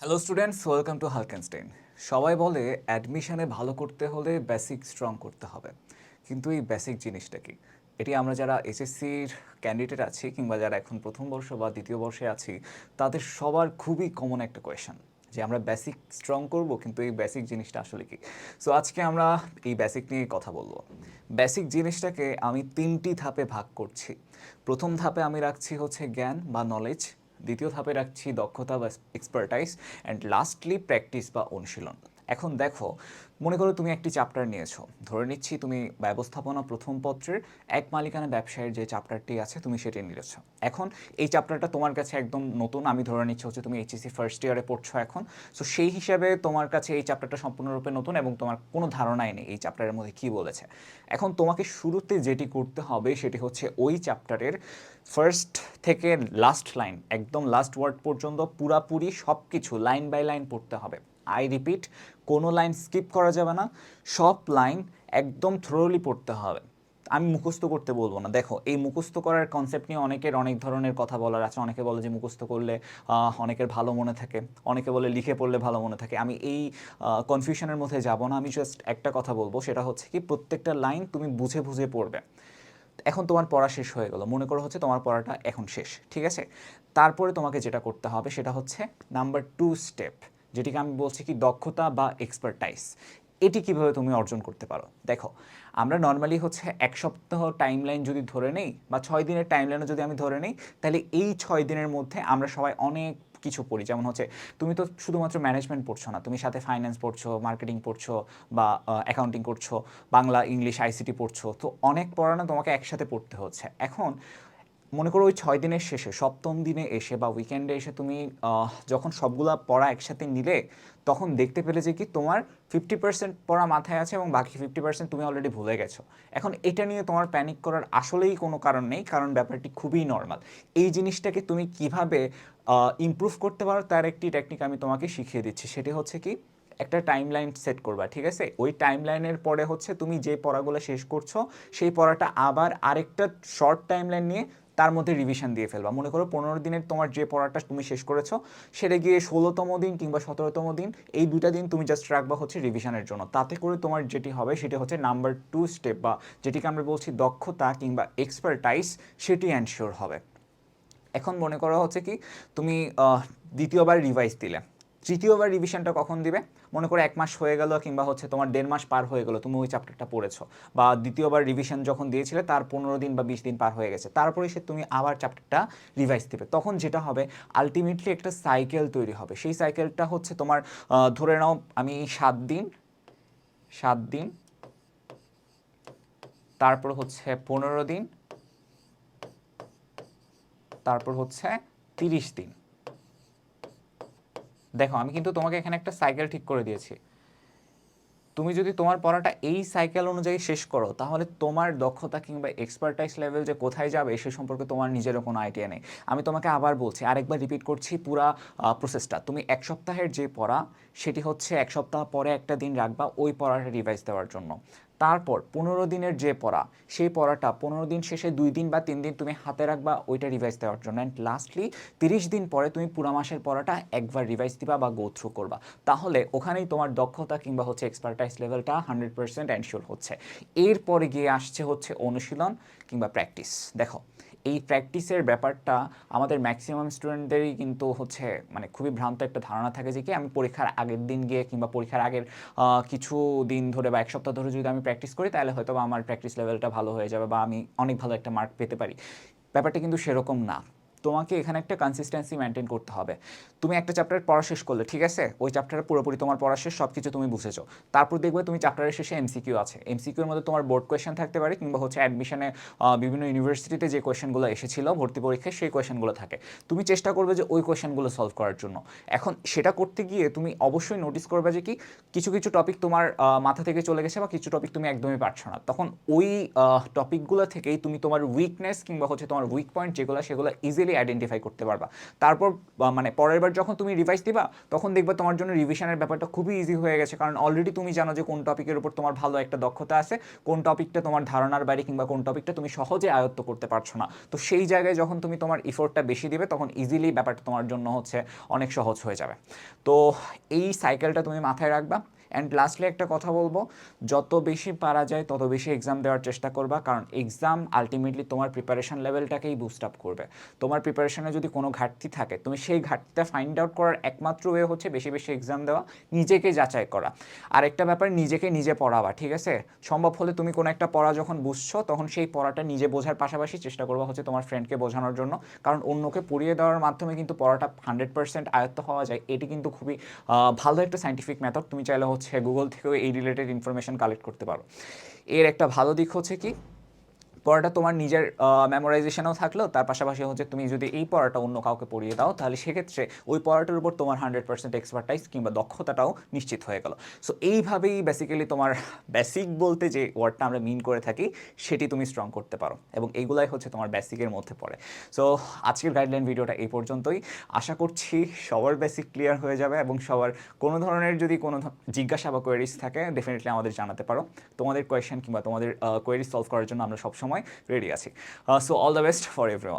Hello students welcome to হালকেনস্টেইন সবাই বলে অ্যাডমিশানে ভালো করতে হলে বেসিক স্ট্রং করতে হবে। কিন্তু এই বেসিক জিনিসটা কি? এটি আমরা যারা এসএসসির ক্যান্ডিডেট আছি কিংবা যারা এখন প্রথম বর্ষ বা দ্বিতীয় বর্ষে আছি, তাদের সবার খুবই কমন একটা কোয়েশন যে আমরা বেসিক স্ট্রং করব কিন্তু এই বেসিক জিনিসটা আসলে কি? সো আজকে আমরা এই বেসিক নিয়ে কথা বলব। বেসিক জিনিসটাকে আমি তিনটি ধাপে ভাগ করছি। প্রথম ধাপে আমি রাখছি হচ্ছে জ্ঞান বা নলেজ দ্বিতীয় ধাপে রাখছি দক্ষতা বা এক্সপার্টাইজ অ্যান্ড লাস্টলি প্র্যাকটিস বা অনুশীলন। এখন দেখো, মনে করো তুমি একটি চ্যাপ্টার নিয়েছো। ধরে নিচ্ছি তুমি ব্যবস্থাপনা প্রথম পত্রের এক মালিকানা ব্যবসায়ের যে চ্যাপ্টারটি আছে, তুমি সেটি নিয়েছো। এখন এই চ্যাপ্টারটা তোমার কাছে একদম নতুন। আমি ধরে নিচ্ছি হচ্ছে তুমি এইচএসসি ফার্স্ট ইয়ারে পড়ছো এখন। সো সেই হিসাবে তোমার কাছে এই চ্যাপ্টারটা সম্পূর্ণরূপে নতুন এবং তোমার কোনো ধারণাই নেই এই চ্যাপ্টারের মধ্যে কী বলেছে। এখন তোমাকে শুরুতে যেটি করতে হবে সেটি হচ্ছে ওই চ্যাপ্টারের ফার্স্ট থেকে লাস্ট লাইন একদম লাস্ট ওয়ার্ড পর্যন্ত পুরাপুরি সব কিছু লাইন বাই লাইন পড়তে হবে। আই রিপিট কোনো লাইন স্কিপ করা যাবে না। সব লাইন একদম থ্রোলি পড়তে হবে। আমি মুখস্থ করতে বলব না। দেখো, এই মুখস্থ করার কনসেপ্ট নিয়ে অনেকের অনেক ধরনের কথা বলার আছে। অনেকে বলে যে মুখস্থ করলে অনেকের ভালো মনে থাকে। অনেকে বলে লিখে পড়লে ভালো মনে থাকে। আমি এই কনফিউশনের মধ্যে যাব না। আমি জাস্ট একটা কথা বলব। সেটা হচ্ছে কি, প্রত্যেকটা লাইন তুমি বুঝে বুঝে পড়বে। এখন তোমার পড়া শেষ হয়ে গেল। মনে করো হচ্ছে তোমার পড়াটা এখন শেষ, ঠিক আছে? তারপরে তোমাকে যেটা করতে হবে সেটা হচ্ছে নাম্বার টু স্টেপ যেটিকে আমি বলছি কি দক্ষতা বা এক্সপার্টাইজ এটি কীভাবে তুমি অর্জন করতে পারো? দেখো, আমরা নর্মালি হচ্ছে এক সপ্তাহ টাইমলাইন যদি ধরে নেই বা ছয় দিনের টাইমলাইনও যদি আমি ধরে নেই, তাহলে এই ছয় দিনের মধ্যে আমরা সবাই অনেক কিছু পড়ি যেমন হচ্ছে, তুমি তো শুধুমাত্র ম্যানেজমেন্ট পড়ছো না, তুমি সাথে ফাইন্যান্স পড়ছো মার্কেটিং পড়ছো বা অ্যাকাউন্টিং করছ, বাংলা ইংলিশ আইসিটি পড়ছো, তো অনেক পড়ানো তোমাকে একসাথে পড়তে হচ্ছে। এখন মনে করো ওই ছয় দিনের শেষে, সপ্তম দিনে এসে বা উইকেন্ডে এসে তুমি যখন সবগুলা পড়া একসাথে নিলে, তখন দেখতে পেলে যে কি তোমার ফিফটি পার্সেন্ট পড়া মাথায় আছে এবং বাকি ফিফটি পার্সেন্ট তুমি অলরেডি ভুলে গেছো। এখন এটা নিয়ে তোমার প্যানিক করার আসলেই কোনো কারণ নেই, কারণ ব্যাপারটি খুবই নর্মাল এই জিনিসটাকে তুমি কীভাবে ইমপ্রুভ করতে পারো তার একটি টেকনিক আমি তোমাকে শিখিয়ে দিচ্ছি। সেটি হচ্ছে কি, একটা টাইম লাইন সেট করবা, ঠিক আছে? ওই টাইম লাইনের পরে হচ্ছে তুমি যে পড়াগুলো শেষ করছ, সেই পড়াটা আবার আরেকটা শর্ট টাইম লাইন নিয়ে তার মধ্যে রিভিশন দিয়ে ফেলবা। মনে করো পনেরো দিনের তোমার যে পড়াটা তুমি শেষ করেছ, সেটা গিয়ে ষোলোতম দিন কিংবা সতেরোতম দিন, এই দুটা দিন তুমি জাস্ট রাখবা হচ্ছে রিভিশনের জন্য। তাতে করে তোমার যেটি হবে সেটি হচ্ছে নাম্বার টু স্টেপ বা যেটিকে আমরা বলছি দক্ষতা কিংবা এক্সপার্টাইজ সেটি অ্যানশিওর হবে। এখন মনে করা হচ্ছে কি, তুমি দ্বিতীয়বার রিভাইজ দিলে। তৃতীয়বার রিভিশনটা কখন দিবে? মনে করো এক মাস হয়ে গেল কিংবা হচ্ছে তোমার দেড় মাস পার হয়ে গেল, তুমি ওই চ্যাপ্টারটা পড়েছো। বা দ্বিতীয়বার রিভিশন যখন দিয়েছিলে, তার পনেরো দিন বা বিশ দিন পার হয়ে গেছে। তারপরে সে তুমি আবার চ্যাপ্টারটা রিভাইজ দিবে। তখন যেটা হবে আলটিমেটলি একটা সাইকেল তৈরি হবে। সেই সাইকেলটা হচ্ছে তোমার ধরে নাও আমি সাত দিন সাত দিন, তারপর হচ্ছে পনেরো দিন, তারপর হচ্ছে তিরিশ দিন। দেখো, আমি কিন্তু তোমাকে এখানে একটা সাইকেল ঠিক করে দিয়েছি। তুমি যদি তোমার পড়াটা এই সাইকেল অনুযায়ী শেষ করো, তাহলে তোমার দক্ষতা কিংবা এক্সপার্টাইজ লেভেল যে কোথায় যাবে, সে সম্পর্কে তোমার নিজেরও কোনো আইডিয়া নেই। আমি তোমাকে আবার বলছি, আরেকবার রিপিট করছি পুরা প্রসেসটা তুমি এক সপ্তাহের যে পড়া, সেটি হচ্ছে এক সপ্তাহ পরে একটা দিন রাখবা ওই পড়াটা রিভাইজ দেওয়ার জন্য। তারপর পনেরো দিনের যে পড়া, সেই পড়াটা পনেরো দিন শেষে দুই দিন বা তিন দিন তুমি হাতে রাখবা, ওইটা রিভাইজ দেওয়ার জন্য। অ্যান্ড লাস্টলি তিরিশ দিন পরে তুমি পুরা মাসের পড়াটা একবার রিভাইজ দিবা বা গো থ্রু করবা। তাহলে ওখানেই তোমার দক্ষতা কিংবা হচ্ছে এক্সপার্টাইজ লেভেলটা হান্ড্রেড পার্সেন্ট অ্যানশিওর হচ্ছে। এরপরে গিয়ে আসছে হচ্ছে অনুশীলন কিংবা প্র্যাকটিস দেখো এই প্র্যাকটিসের ব্যাপারটা আমাদের ম্যাক্সিমাম স্টুডেন্টদেরই কিন্তু হচ্ছে মানে খুবই ভ্রান্ত একটা ধারণা থাকে যে কি আমি পরীক্ষার আগের দিন গিয়ে কিংবা পরীক্ষার আগের কিছু দিন ধরে বা এক সপ্তাহ ধরে যদি আমি প্র্যাকটিস করি, তাহলে হয়তো আমার প্র্যাকটিস লেভেলটা ভালো হয়ে যাবে বা আমি অনেক ভালো একটা মার্ক পেতে পারি। ব্যাপারটা কিন্তু সেরকম না। তোমাকে এখানে একটা কনসিস্টেন্সি মেনটেন করতে হবে। তুমি একটা চ্যাপ্টার পড়া শেষ করলে, ঠিক আছে? ওই চ্যাপ্টারে পুরোপুরি তোমার পড়া শেষ সব কিছু তুমি বুঝেছ। তারপর দেখবে তুমি চ্যাপ্টারের শেষে এমসিকিউ আছে। এমসিকিউর মধ্যে তোমার বোর্ড কোয়েশ্চেন থাকতে পারে, কিংবা হচ্ছে অ্যাডমিশনে বিভিন্ন ইউনিভার্সিটিতে যে কোয়েশ্চেনগুলো এসেছিল, ভর্তি পরীক্ষায় সেই কোয়েশ্চেনগুলো থাকে। তুমি চেষ্টা করবে যে ওই কোয়েশ্চেনগুলো সলভ করার জন্য। এখন সেটা করতে গিয়ে তুমি অবশ্যই নোটিস করবে যে কি, কিছু কিছু টপিক তোমার মাথা থেকে চলে গেছে বা কিছু টপিক তুমি একদমই পারছ না। তখন ওই টপিকগুলো থেকেই তুমি তোমার উইকনেস কিংবা হচ্ছে তোমার উইক পয়েন্ট যেগুলো, সেগুলো ইজিলি আইডেন্টিফাই করতে পারবা। তারপর মানে পরের বার যখন তুমি রিভাইজ দিবা, তখন দেখবে তোমার জন্য রিভিশনের ব্যাপারটা খুবই ইজি হয়ে গেছে। কারণ অলরেডি তুমি জানো যে কোন টপিকের উপর তোমার ভালো একটা দক্ষতা আছে, কোন টপিকটা তোমার ধারণার বাইরে কিংবা কোন টপিকটা তুমি সহজে আয়ত্ত করতে পারছ না। তো সেই জায়গায় যখন তুমি তোমার ইফোর্টটা বেশি দিবে, তখন ইজিলি ব্যাপারটা তোমার জন্য হচ্ছে অনেক সহজ হয়ে যাবে। তো এই সাইকেলটা তুমি মাথায় রাখবা। অ্যান্ড লাস্টলি একটা কথা বলব, যত বেশি পারা যায়, তত বেশি এক্সাম দেওয়ার চেষ্টা করবা, কারণ এক্সাম আলটিমেটলি তোমার প্রিপারেশন লেভেলটাকেই বুস্ট আপ করবে। তোমার প্রিপারেশনে যদি কোনো ঘাটতি থাকে, তুমি সেই ঘাটতিটা ফাইন্ড আউট করার একমাত্র ওয়ে হচ্ছে বেশি বেশি এক্সাম দেওয়া, নিজেকে যাচাই করা। আর একটা ব্যাপার, নিজেকে নিজে পড়াবা, ঠিক আছে? সম্ভব হলে তুমি কোনো একটা পড়া যখন বুঝছ, তখন সেই পড়াটা নিজে বোঝার পাশাপাশি চেষ্টা করবা হচ্ছে তোমার ফ্রেন্ডকে বোঝানোর জন্য। কারণ অন্যকে পড়িয়ে দেওয়ার মাধ্যমে কিন্তু পড়াটা হান্ড্রেড পার্সেন্ট আয়ত্ত হওয়া যায়, এটি কিন্তু খুবই ভালো একটা সাইন্টিফিক মেথড তুমি চাইলে হচ্ছে গুগল থেকেও এই রিলেটেড ইনফরমেশন কালেক্ট করতে পারো। এর একটা ভালো দিক হচ্ছে কি? পড়াটা তোমার নিজের মেমোরাইজেশনও থাকল, তার পাশাপাশি হচ্ছে তুমি যদি এই পড়াটা অন্য কাউকে পড়িয়ে দাও, তাহলে সেক্ষেত্রে ওই পড়াটার উপর তোমার হান্ড্রেড পার্সেন্ট এক্সপার্টাইজ কিংবা দক্ষতাটাও নিশ্চিত হয়ে গেল। সো এইভাবেই বেসিক্যালি তোমার বেসিক বলতে যে ওয়ার্ডটা আমরা মিন করে থাকি, সেটি তুমি স্ট্রং করতে পারো এবং এইগুলাই হচ্ছে তোমার বেসিকের মধ্যে পড়ে। সো আজকের গাইডলাইন ভিডিওটা এই পর্যন্তই। আশা করছি সবার বেসিক ক্লিয়ার হয়ে যাবে এবং সবার কোনো ধরনের যদি কোনো জিজ্ঞাসা বা কোয়েরিজ থাকে ডেফিনেটলি আমাদের জানাতে পারো। তোমাদের কোয়েশ্চেন কিংবা তোমাদের কোয়েরিজ সলভ করার জন্য আমরা সবসময় রেডি আছি। So all the best for every